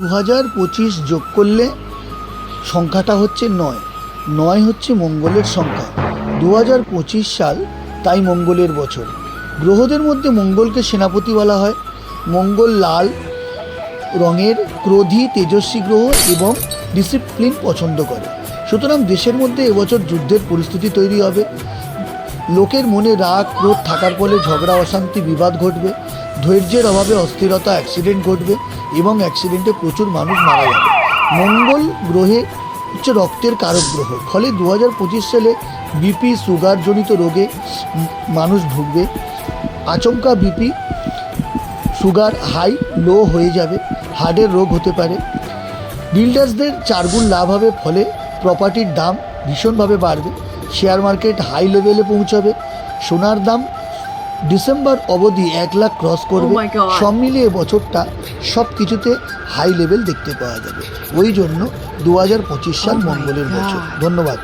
দু হাজার পঁচিশ যোগ করলে সংখ্যাটা হচ্ছে নয়। নয় হচ্ছে মঙ্গলের সংখ্যা। দু হাজার পঁচিশ সাল তাই মঙ্গলের বছর। গ্রহদের মধ্যে মঙ্গলকে সেনাপতি বলা হয়। মঙ্গল লাল রঙের ক্রোধী তেজস্বী গ্রহ এবং ডিসিপ্লিন পছন্দ করে। সুতরাং দেশের মধ্যে এবছর যুদ্ধের পরিস্থিতি তৈরি হবে। লোকের মনে রাগ, ক্রোধ থাকার ফলে ঝগড়া, অশান্তি, বিবাদ ঘটবে। ধৈর্যের অভাবে অস্থিরতা অ্যাক্সিডেন্ট ঘটবে এবং অ্যাক্সিডেন্টে প্রচুর মানুষ মারা যাবে। মঙ্গল গ্রহে হচ্ছে রক্তের কারক গ্রহ। ফলে দু হাজার পঁচিশ সালে বিপি সুগারজনিত রোগে মানুষ ভুগবে। আচমকা বিপি সুগার হাই লো হয়ে যাবে। হার্টের রোগ হতে পারে। বিল্ডার্সদের চারগুণ লাভ হবে। ফলে প্রপার্টির দাম ভীষণভাবে বাড়বে। শেয়ার মার্কেট হাই লেভেলে পৌঁছাবে। সোনার দাম ডিসেম্বর অবধি এক লাখ ক্রস করবে। Oh God. সব মিলিয়ে বছরটা সব কিছুতে হাই লেভেল দেখতে পাওয়া যাবে। ওই জন্য দু হাজার পঁচিশ সাল Oh মঙ্গলের বছর। ধন্যবাদ।